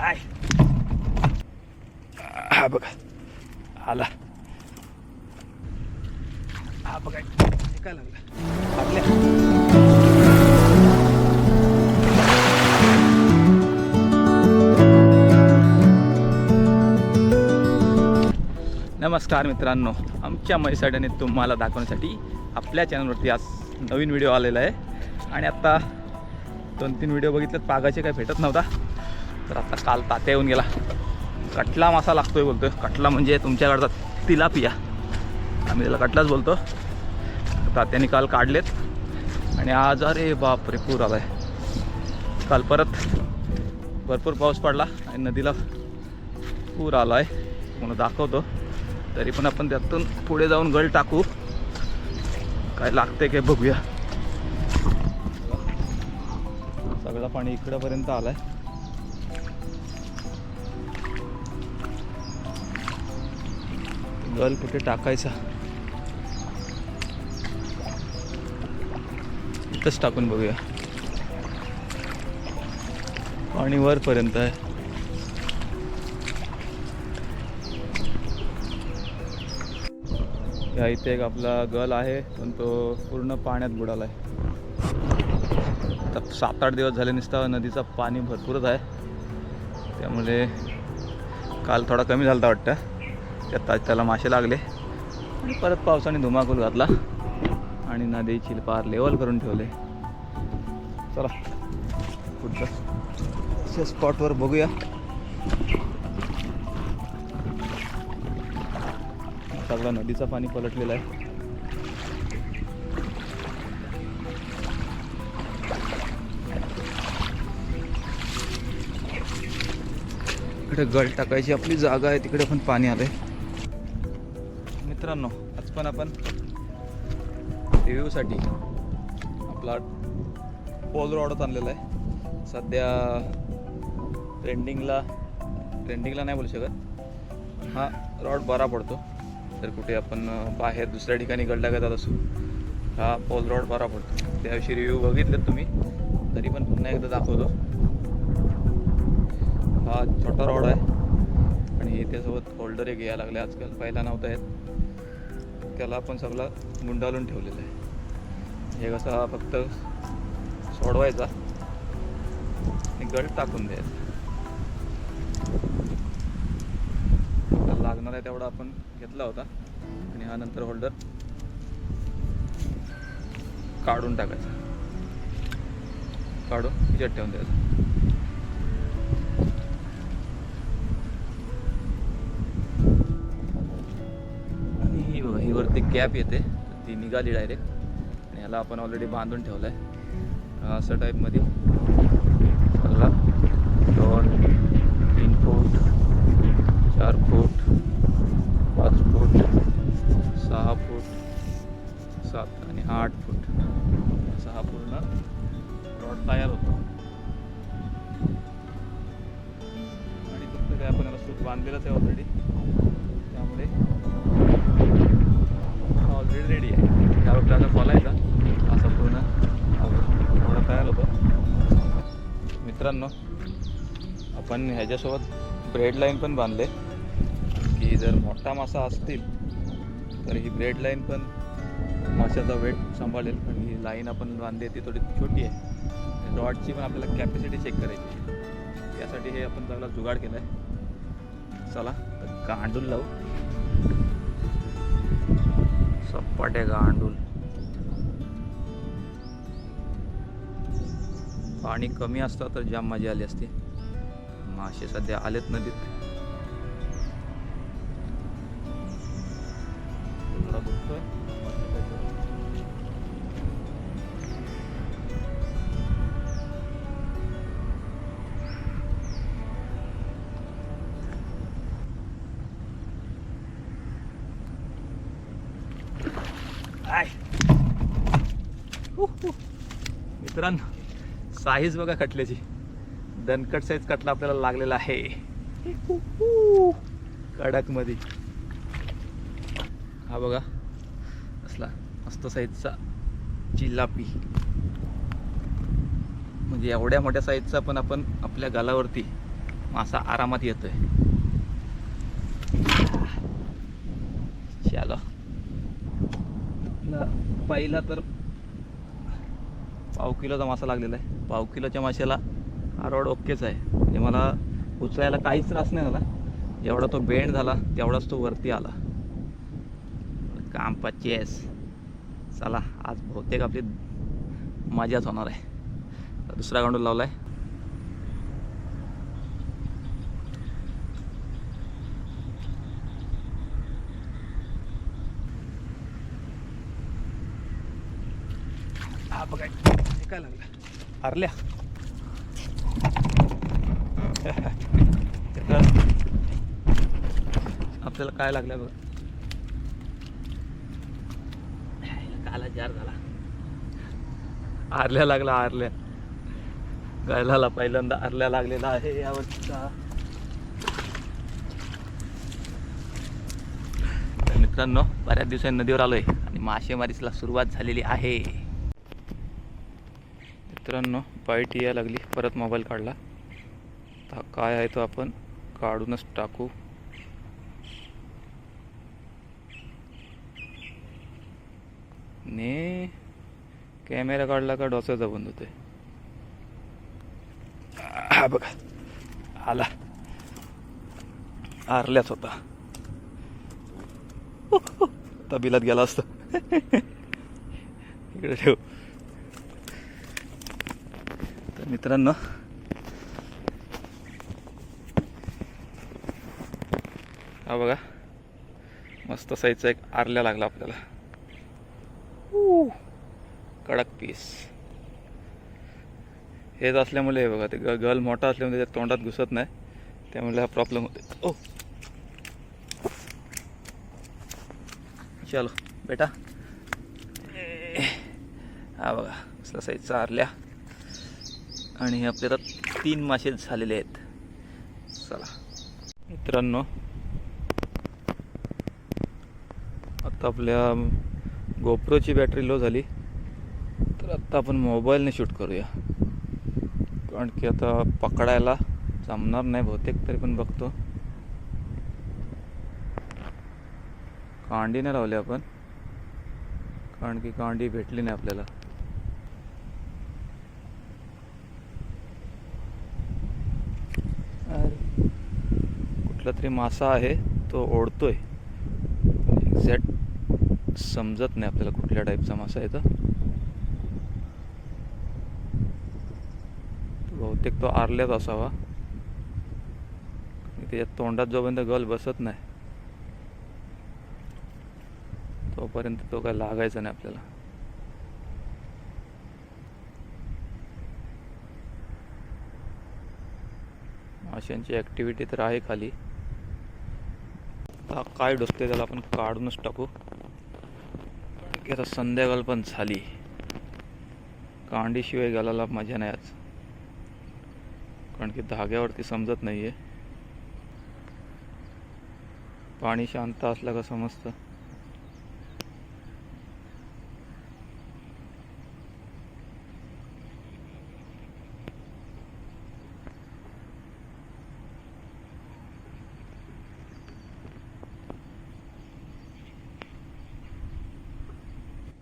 I. हा बघा. आला. हा बघा. काय आपल्या नमस्कार मित्रांनो. आमच्या मैसाड्याने तुम्हाला दाखवण्यासाठी आपल्या चॅनलवरती आज नवीन व्हिडिओ आलेला आहे. आणि आत्ता दोन तीन व्हिडिओ बघितलेत पागाचे काही भेटत नव्हता. तर आता काल तात्या येऊन गेला. कटला मासा लागतोय बोलतोय. कटला म्हणजे तुमच्याकडचा तिलापिया. आम्ही त्याला कटलाच बोलतो. तात्याने काल काढलेत. आणि आज अरे बापरे पूर आला आहे काल परत भरपूर पाऊस पडला आणि नदीला पूर आला आहे म्हणून दाखवतो. तरी पण आपण त्यातून पुढे जाऊन गळ टाकू. काय लागते काय बघूया. सगळं पाणी इकडंपर्यंत आलंय. गल कुठे टाकायचा? इथंच टाकून बघूया. पाणी वरपर्यंत आहे. या इथे एक आपला गल आहे पण तो पूर्ण पाण्यात बुडाला आहे आता सात आठ दिवस झाले नुसता नदीचा पाणी भरपूरच आहे. त्यामुळे काल थोडा कमी झाला वाटतं. त्यात त्याला मासे लागले. आणि परत पावसाने धुमाकूल घातला. आणि नदीची पार लेवल करून ठेवले. चला पुढचं स्पॉटवर बघूया. सगळं नदीचं पाणी पलटलेलं आहे. इकडे गळ टाकायची आपली जागा आहे तिकडे पण पाणी आलंय. मित्रांनो आज पण आपण रिव्ह्यूसाठी आपला पोल रॉडच आणलेला आहे. सध्या ट्रेंडिंगला ट्रेंडिंगला नाही बोलू शकत हा रॉड बरा पडतो. तर कुठे आपण बाहेर दुसऱ्या ठिकाणी गड्डा जात असू हा पोल रॉड बरा पडतो. त्याविषयी रिव्ह्यू बघितलेत तुम्ही तरी पण पुन्हा एकदा दाखवतो. हा छोटा रॉड आहे. आणि त्यासोबत होल्डर एक घ्यायला लागले आजकाल पहिला नव्हता येत. त्याला आपण सगळं गुंडाळून ठेवलेलं आहे. हे कसं हा फक्त सोडवायचा. आणि गळ टाकून द्यायचा. लागणार आहे तेवढा आपण घेतला होता. आणि हा नंतर होल्डर काढून टाकायचा. काढून हिच्यात ठेवून द्यायचा. कॅप येते ती निघाली डायरेक्ट आणि ह्याला आपण ऑलरेडी बांधून ठेवलं आहे असं टाईपमध्ये सगळा दोन तीन फूट चार फूट पाच फूट सहा फूट सात आणि आठ फूट. सहा पूर्ण रॉड तयार होतो. आणि फक्त काय आपण याला सूत बांधलेलंच आहे ऑलरेडी त्यामुळे ऑलरेडी रेडी आहे. त्या आता खोलायचा असं पूर्ण. थोडं तयार होतो. मित्रांनो आपण ह्याच्यासोबत ब्रेड लाईन पण बांधले. की जर मोठा मासा असतील तर ही ब्रेड लाईन पण माशाचा वेट सांभाळेल. पण ही लाईन आपण बांधली ती थोडी छोटी आहे. रॉडची पण आपल्याला कॅपॅसिटी चेक करायची यासाठी हे आपण चांगला जुगाड केला आहे चला तर गांडूल लावू. सपाटे गांडून पाणी कमी असतं तर जाम मजा आली असती. मासे सध्या आलेत नदीत. थोडा मित्रांनो साईज बघा कटल्याची. दणकट साईज कटला आपल्याला लागलेला आहे. कडकमध्ये हा बघा असला मस्त साईजचा जिलापी. म्हणजे एवढ्या मोठ्या साईजचा पण आपण आपल्या गालावरती मासा आरामात येतोय. चलो. पहिला तर पाव किलोचा मासा लागलेला आहे. पाव किलोच्या माशाला आरोड ओकेच आहे. म्हणजे मला उचलायला काहीच त्रास नाही झाला. जेवढा तो बेंड झाला तेवढाच तो वरती आला. काम चेस चला आज बहुतेक आपली मजाच होणार आहे. दुसरा गांडूल लावला आहे हा बघा हे काय तर आपल्याला काय लागलं बघा. काला जार झाला. आरल्या लागला आरल्या. गायला पहिल्यांदा आरल्या लागलेला आहे यावरचा तर मित्रांनो बऱ्याच दिवसांनी नदीवर आलोय आणि मासेमारीला सुरुवात झालेली आहे. मित्रांनो पायटी या लागली. परत मोबाईल काढला. तर काय आहे तो आपण काढूनच टाकू. ने कॅमेरा काढला का डोसाचा बंद होतोय हा बघा. आला. आरल्याच होता. तबिलात गेला असत. इकडे ठेव. तर मित्रांनो. हा बघा. मस्त साईजचा एक आरल्या लागला आपल्याला. कडक पीस हेच असल्यामुळे हे बघा ते ग गल मोठा असल्यामुळे त्याच्या तोंडात घुसत नाही. त्यामुळे हा प्रॉब्लेम होते ओ! चलो बेटा. हा बघा असला साईजचा आरल्या. आणि हे आपल्याला तीन मासे झालेले आहेत. चला. मित्रांनो आता आपल्या गोप्रोची बॅटरी लो झाली. तर आत्ता आपण मोबाईलने शूट करूया. कारण की आता पकडायला जमणार नाही बहुतेक तरी पण बघतो. कांडी नाही लावली आपण. कारण की कांडी भेटली नाही आपल्याला अरे कुठला तरी मासा आहे तो ओढतोय. एक्झॅक्ट समजत नाही आपल्याला कुठल्या टाईपचा मासा आहे तर बहुतेक तो आरल्याच असावा. त्याच्या तोंडात जोपर्यंत गल बसत नाही तोपर्यंत तो काय लागायचा नाही आपल्याला. माशांची ॲक्टिव्हिटी तर आहे खाली. आता काय डोसते त्याला आपण काढूनच टाकू. की आता संध्याकाळ पण झाली. कांडीशिवाय घालायला मजा नाही आज. कारण की धाग्यावरती समजत नाही आहे पाणी शांत असलं का समजतं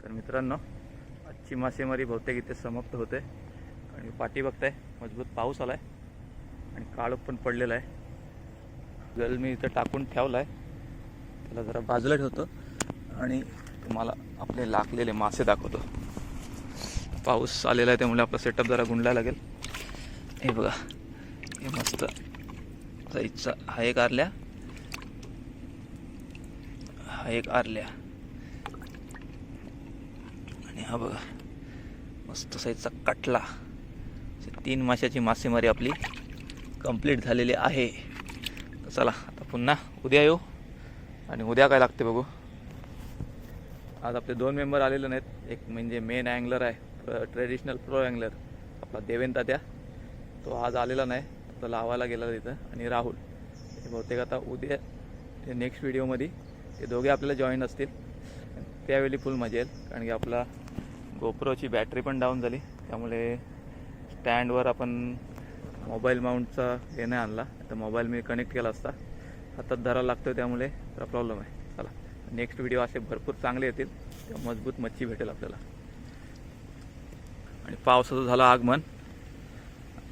तर मित्रांनो आजची मासेमारी बहुतेक इथे समाप्त होते. आणि पाठी बघताय मजबूत पाऊस आलाय आणि काळ पण पडलेला आहे. गल मी इथं टाकून ठेवला आहे त्याला जरा बाजूला ठेवतो आणि तुम्हाला आपले लाकलेले मासे दाखवतो. पाऊस आलेला आहे त्यामुळे आपला सेटअप जरा गुंडला लागेल. हे बघा हे मस्त साईजचा हा एक आरल्या. हा एक आरल्या. आणि हा बघा मस्त साईजचा कटला. तीन माशाची मासेमारी आपली कंप्लीट झालेली आहे. चला आता पुन्हा उद्या येऊ आणि उद्या काय लागते बघू. आज आपले दोन मेंबर आलेले नाहीत. एक म्हणजे मेन अँगलर आहे ट्रेडिशनल प्रो अँगलर आपला देवेंद्र तात्या. तो आज आलेला नाही तो लावायला गेला तिथं आणि राहुल. हे बहुतेक आता उद्या ते नेक्स्ट व्हिडिओमध्ये ते दोघे आपल्याला जॉईन असतील. त्यावेळी फुल मजा येईल कारण की आपला गोप्रोची बॅटरी पण डाऊन झाली. त्यामुळे स्टँडवर आपण मोबाईल माउंटचा हे नाही आणला. तर मोबाईल मी कनेक्ट केला असता. हातात धरायला लागतो त्यामुळे जरा प्रॉब्लेम आहे. चला. नेक्स्ट व्हिडिओ असे भरपूर चांगले येतील. तेव्हा मजबूत मच्छी भेटेल आपल्याला. आणि पावसाचं झालं आगमन.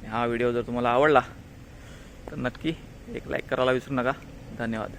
हा व्हिडिओ जर तुम्हाला आवडला तर नक्की एक लाईक करायला विसरू नका. धन्यवाद.